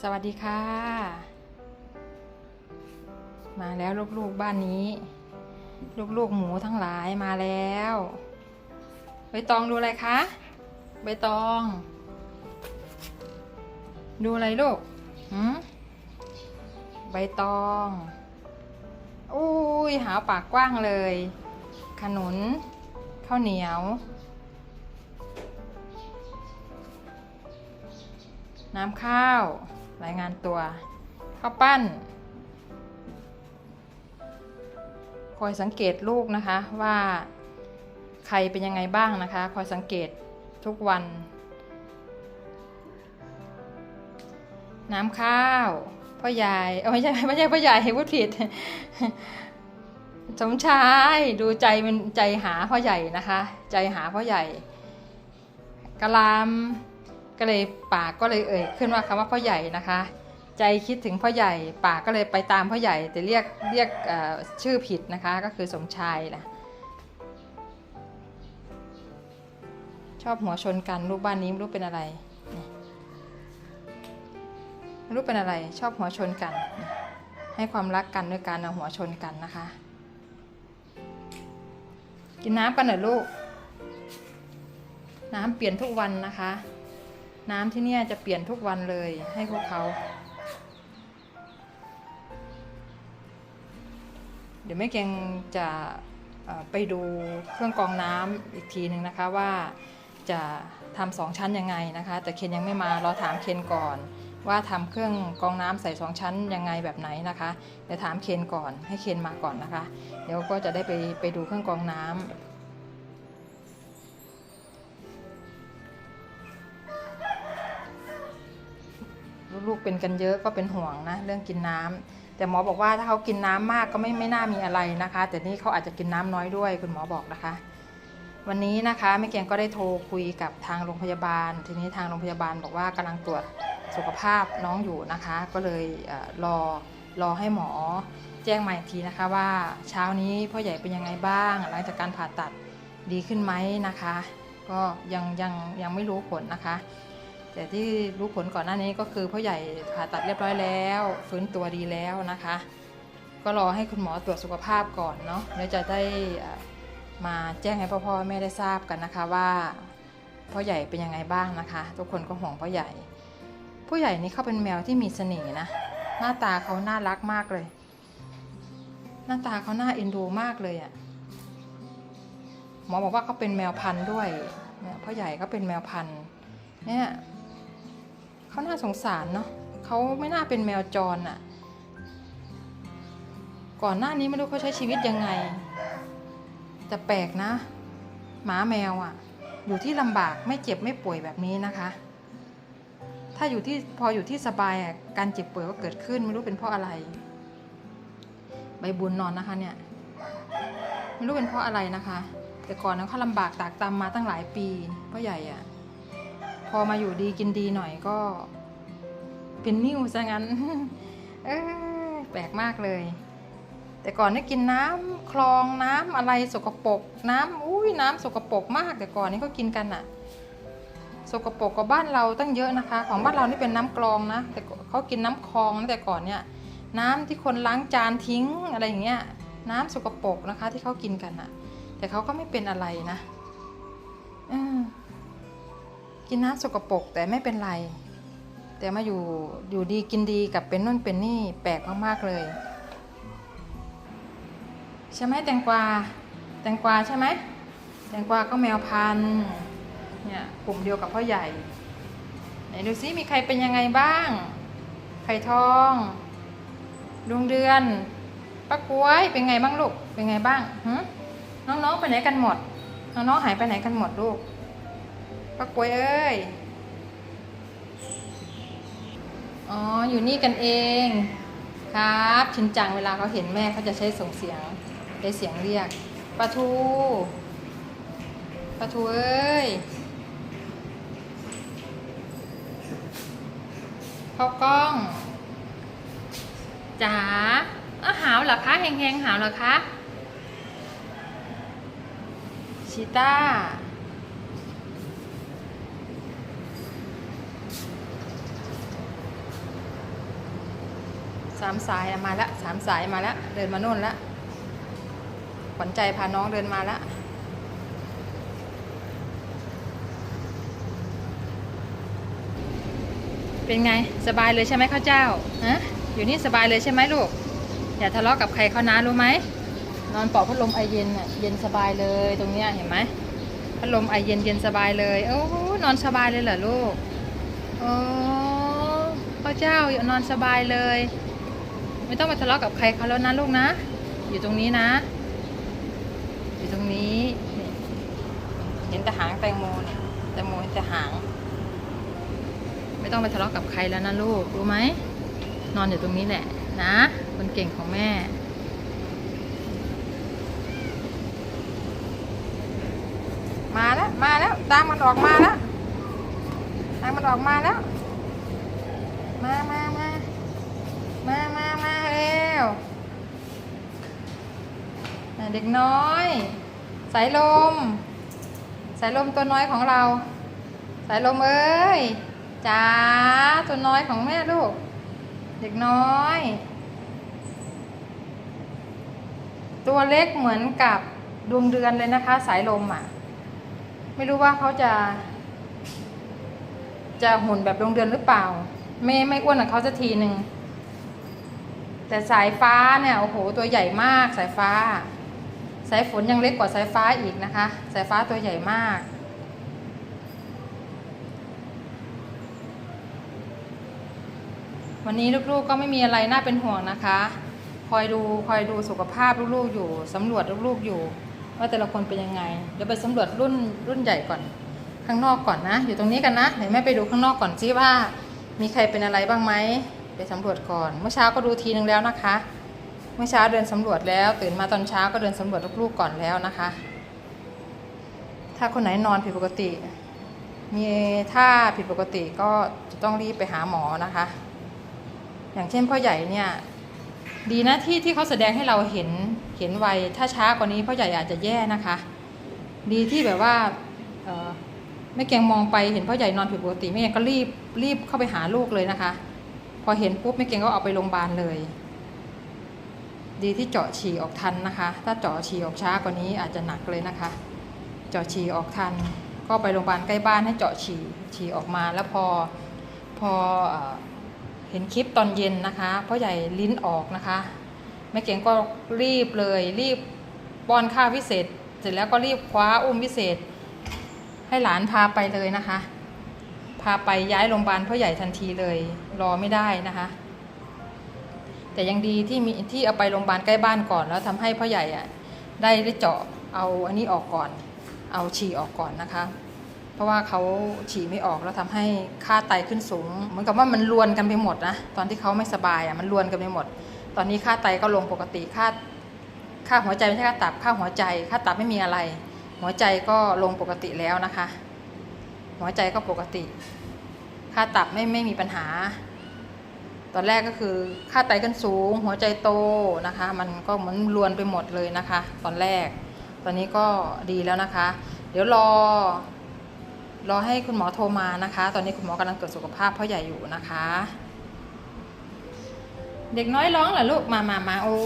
สวัสดีค่ะ มาแล้วลูกๆบ้านนี้ ลูกๆหมูทั้งหลายมาแล้วใบตองดูอะไรคะใบตอง ดูอะไรลูกหืมใบตองอุ้ยหาปากกว้างเลย ขนุนข้าวเหนียว น้ำข้าว รายงานตัวข้าวปั้น คอยสังเกตลูกนะคะว่าใครเป็นยังไงบ้างนะคะ คอยสังเกตทุกวัน น้ำข้าวพ่อใหญ่เออไม่ใช่ไม่ใช่พ่อใหญ่พูดผิดสมชายดูใจมันใจหาพ่อใหญ่นะคะ ใจหาพ่อใหญ่กะลาม ก็เลยปากก็เลยเอ่ยขึ้นว่าคำว่าพ่อใหญ่นะคะ ใจคิดถึงพ่อใหญ่ ปากก็เลยไปตามพ่อใหญ่ แต่เรียกเรียกชื่อผิดนะคะ ก็คือสมชายนะชอบหัวชนกันลูกบ้านนี้ไม่รู้เป็นอะไรไม่รู้เป็นอะไร ชอบหัวชนกัน ให้ความรักกันด้วยการเอาหัวชนกันนะคะ กินน้ำกันหน่อยลูก น้ำเปลี่ยนทุกวันนะคะ น้ำที่เนี่ยจะเปลี่ยนทุกวันเลยให้พวกเขา เดี๋ยวแม่เกงจะไปดูเครื่องกรองน้ำอีกทีหนึ่งนะคะว่าจะทำสองชั้นยังไงนะคะ แต่เคนยังไม่มารอถามเคนก่อน ว่าทำเครื่องกรองน้ำใส่สองชั้นยังไงแบบไหนนะคะเดี๋ยวถามเคนก่อนให้เคนมาก่อนนะคะ เดี๋ยวก็จะได้ไปไปดูเครื่องกรองน้ำ ลูกๆเป็นกันเยอะก็เป็นห่วงนะเรื่องกินน้ำแต่หมอบอกว่าถ้าเขากินน้ำมากก็ไม่ไม่น่ามีอะไรนะคะ แต่นี่เขาอาจจะกินน้ำน้อยด้วยคุณหมอบอกนะคะ วันนี้นะคะแม่เกียงก็ได้โทรคุยกับทางโรงพยาบาล ทีนี้ทางโรงพยาบาลบอกว่ากำลังตรวจสุขภาพน้องอยู่นะคะ ก็เลยเออรอรอให้หมอแจ้งมาอีกทีนะคะว่าเช้านี้พ่อใหญ่เป็นยังไงบ้าง หลังจากการผ่าตัดดีขึ้นไหมนะคะ ก็ยังยังยังไม่รู้ผลนะคะ แต่ที่รู้ผลก่อนหน้านี้ก็คือพ่อใหญ่ผ่าตัดเรียบร้อยแล้ว ฟื้นตัวดีแล้วนะคะ ก็รอให้คุณหมอตรวจสุขภาพก่อนเนาะแล้วจะได้มาแจ้งให้พ่อพ่อแม่ได้ทราบกันนะคะว่าพ่อใหญ่เป็นยังไงบ้างนะคะ ทุกคนก็ห่วงพ่อใหญ่ผู้ใหญ่นี่เขาเป็นแมวที่มีเสน่ห์นะหน้าตาเขาน่ารักมากเลย หน้าตาเขาน่าเอ็นดูมากเลยอะ่ะหมอบอกว่าเขาเป็นแมวพันธุ์ด้วยเนี่ยพ่อใหญ่เขาเป็นแมวพันธุ์เนี่ย เขาน่าสงสารเนาะเขาไม่น่าเป็นแมวจรอะก่อนหน้านี้ไม่รู้เขาใช้ชีวิตยังไง แต่แปลกนะ หมาแมวอะอยู่ที่ลำบากไม่เจ็บไม่ป่วยแบบนี้นะคะ ถ้าอยู่ที่พออยู่ที่สบายอะการเจ็บป่วยก็เกิดขึ้นไม่รู้เป็นเพราะอะไร ใบบุญนอนนะคะเนี่ยไม่รู้เป็นเพราะอะไรนะคะ แต่ก่อนนั้นเขาลำบากตากตำมมาตั้งหลายปีพ่อใหญ่อะ พอมาอยู่ดีกินดีหน่อยก็ เป็นนิ่วซะงั้น เออแปลกมากเลย แต่ก่อนนี่กินน้ำคลองน้ำอะไรสกปรกน้ำอุ้ยน้ำสกปรกมาก แต่ก่อนนี้ก็กินกันอะสกปรกกว่าบ้านเราตั้งเยอะนะคะ ของบ้านเรานี่เป็นน้ำกรองนะ แต่เขากินน้ำคลองนะแต่ก่อนเนี่ย น้ำที่คนล้างจานทิ้งอะไรอย่างเงี้ย น้ำสกปรกนะคะ ที่เขากินกันอะแต่เขาก็ไม่เป็นอะไรนะอืม กินน้ำสกปรกแต่ไม่เป็นไร แต่มาอยู่อยู่ดีกินดีกับเป็นนู่นเป็นนี่แปลกมากๆเลย ใช่ไหมแตงกวาแตงกวาใช่ไหมแตงกวาก็แมวพันธุ์เนี่ยกลุ่มเดียวกับพ่อใหญ่ไหนดูซิมีใครเป็นยังไงบ้าง ไข่ทองดวงเดือนป้ากล้วยเป็นไงบ้างลูกเป็นไงบ้างหึน้องๆไปไหนกันหมด น้องๆหายไปไหนกันหมดลูก ป้ากล้วยเอ้ย อ๋อ อยู่นี่กันเอง ครับ ชินจังเวลาเขาเห็นแม่เขาจะใช้ส่งเสียงใช้เสียงเรียกปลาทูปลาทูเอ้ยข้าวกล้องจ๋าอาหาวเหรอคะแหงๆหาวเหรอคะ ชิต้า น สามสายมาละสามสายมาละเดินมาโน่นละขวัญใจพาน้องเดินมาละเป็นไงสบายเลยใช่ไหมข้าวเจ้าฮะอยู่นี่สบายเลยใช่ไหมลูกอย่าทะเลาะกับใครเขานะรู้ไหมนอนปลอบพัดลมไอเย็นอะเย็นสบายเลยตรงเนี้ยเห็นไหมพัดลมไอเย็นเย็นสบายเลยโอ้นอนสบายเลยเหรอลูกโอ้ข้าวเจ้าอย่านอนสบายเลย ไม่ต้องมาทะเลาะกับใครเขาแล้วนะลูกนะ อยู่ตรงนี้นะ อยู่ตรงนี้เห็นแต่หางแตงโมเนี่ยแตงโมเห็นแต่หาง ไม่ต้องไปทะเลาะกับใครแล้วนะลูกรู้ไหมนอนอยู่ตรงนี้แหละนะ คนเก่งของแม่มาแล้ว มาแล้ว ตามมันออกมาแล้ว ตามมันออกมาแล้ว มามามามามา มาเร็วเด็กน้อย สายลม สายลมตัวน้อยของเรา สายลมเอ้ยจ๋าตัวน้อยของแม่ลูก เด็กน้อย ตัวเล็กเหมือนกับดวงเดือนเลยนะคะ สายลมอะ ไม่รู้ว่าเขาจะ จะหุ่นแบบดวงเดือนหรือเปล่า ไม่ไม่อ้วนกับเขาสักทีหนึ่ง แต่สายฟ้าเนี่ยโอ้โหตัวใหญ่มากสายฟ้า สายฝนยังเล็กกว่าสายฟ้าอีกนะคะ สายฟ้าตัวใหญ่มาก วันนี้ลูกๆก็ไม่มีอะไรน่าเป็นห่วงนะคะ คอยดูคอยดูสุขภาพลูกๆอยู่สำรวจลูกๆอยู่ ว่าแต่ละคนเป็นยังไงเดี๋ยวไปสำรวจรุ่นรุ่นใหญ่ก่อนข้างนอกก่อนนะ อยู่ตรงนี้กันนะเดี๋ยวแม่ไปดูข้างนอกก่อนซิว่า มีใครเป็นอะไรบ้างไหม ไปสำรวจก่อน เมื่อเช้าก็ดูทีนึงแล้วนะคะ เมื่อเช้าเดินสำรวจแล้ว ตื่นมาตอนเช้าก็เดินสำรวจลูกๆก่อนแล้วนะคะ ถ้าคนไหนนอนผิดปกติ มีท่าผิดปกติก็จะต้องรีบไปหาหมอนะคะ อย่างเช่นพ่อใหญ่เนี่ยดีนะที่ที่เขาแสดงให้เราเห็นเห็นไวถ้าช้ากว่านี้พ่อใหญ่อาจจะแย่นะคะ ดีที่แบบว่าแม่เกียงมองไปเห็นพ่อใหญ่นอนผิดปกติแม่เกียงก็รีบรีบเข้าไปหาลูกเลยนะคะ พอเห็นปุ๊บแม่เกียงก็เอาไปโรงพยาบาลเลย ดีที่เจาะฉี่ออกทันนะคะ ถ้าเจาะฉี่ออกช้ากว่านี้อาจจะหนักเลยนะคะ เจาะฉี่ออกทัน ก็ไปโรงพยาบาลใกล้บ้านให้เจาะฉี่ฉี่ออกมาแล้วพอพอเอ่อเห็นคลิปตอนเย็นนะคะพ่อใหญ่ลิ้นออกนะคะแม่เก่งก็รีบเลย รีบป้อนข้าวพิเศษ เสร็จแล้วก็รีบคว้าอุ้มพิเศษ ให้หลานพาไปเลยนะคะ พาไปย้ายโรงพยาบาลพ่อใหญ่ทันทีเลย รอไม่ได้นะคะ แต่ยังดีที่มีที่เอาไปโรงพยาบาลใกล้บ้านก่อน แล้วทำให้พ่อใหญ่อะได้ได้เจาะเอาอันนี้ออกก่อน เอาฉี่ออกก่อนนะคะ เพราะว่าเขาฉี่ไม่ออกแล้วทำให้ค่าไตขึ้นสูง เหมือนกับว่ามันรวนกันไปหมดนะตอนที่เขาไม่สบายอะมันรวนกันไปหมด ตอนนี้ค่าไตก็ลงปกติค่าค่าหัวใจไม่ใช่ค่าตับค่าหัวใจ ค่าตับไม่มีอะไร หัวใจก็ลงปกติแล้วนะคะ หัวใจก็ปกติ ค่าตับไม่ไม่มีปัญหา ตอนแรกก็คือค่าไตขึ้นสูง หัวใจโตนะคะ มันก็เหมือนรวนไปหมดเลยนะคะ ตอนแรก ตอนนี้ก็ดีแล้วนะคะ เดี๋ยวรอ รอให้คุณหมอโทรมานะคะ ตอนนี้คุณหมอกำลังตรวจสุขภาพพ่อใหญ่อยู่นะคะ เด็กน้อยร้องเหรอลูกมามามาโอ้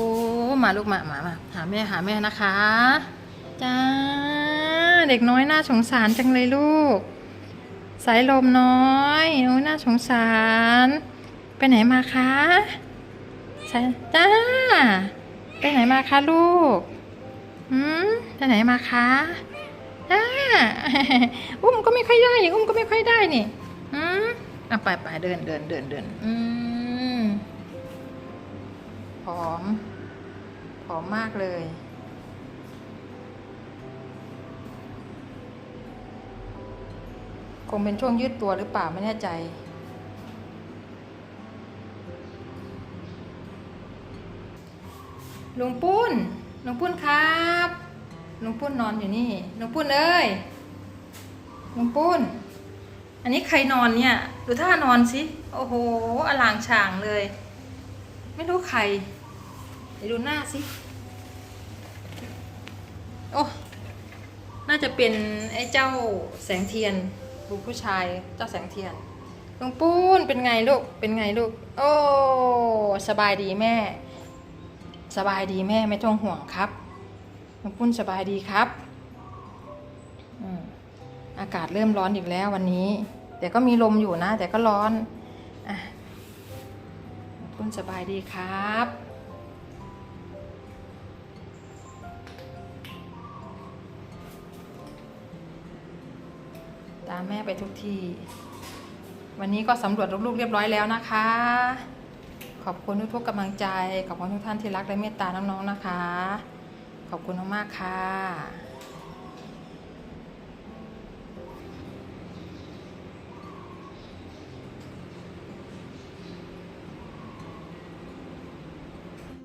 มาลูกมามามาหาแม่หาแม่นะคะจ้าเด็กน้อยน่าสงสารจังเลยลูก สายลมน้อยโอ้น่าสงสาร ไปไหนมาคะสายจ้า ไปไหนมาคะลูกหืมไปไหนมาคะอ่าอุ้มก็ไม่ค่อยได้นี่อุ้มก็ไม่ค่อยได้นี่อืมอะไปไปเดินเดินเดินเดินอืมผอมผอมมากเลย คงเป็นช่วงยืดตัวหรือเปล่าไม่แน่ใจลุงปุ้นลุงปุ้นครับลุงปุ้นนอนอยู่นี่ลุงปุ้นเอ้ยลุงปุ้น อันนี้ใครนอนเนี่ย ดูท่านอนสิ โอ้โห อลางช่างเลย ไม่รู้ใคร เดี๋ยวดูหน้าสิ โอ้น่าจะเป็นไอ้เจ้าแสงเทียน ลูกผู้ชายเจ้าแสงเทียนลุงปุ้นเป็นไงลูก เป็นไงลูก โอ้ สบายดีแม่ สบายดีแม่ไม่ต้องห่วงครับลุงปุ้นสบายดีครับอืมอากาศเริ่มร้อนอีกแล้ววันนี้ แต่ก็มีลมอยู่นะ แต่ก็ร้อนอะลุงปุ้นสบายดีครับ แม่ไปทุกที วันนี้ก็สำรวจลูกๆเรียบร้อยแล้วนะคะ ขอบคุณทุกๆกำลังใจ ขอบคุณทุกท่านที่รักและเมตตาน้องๆนะคะ ขอบคุณมากๆค่ะ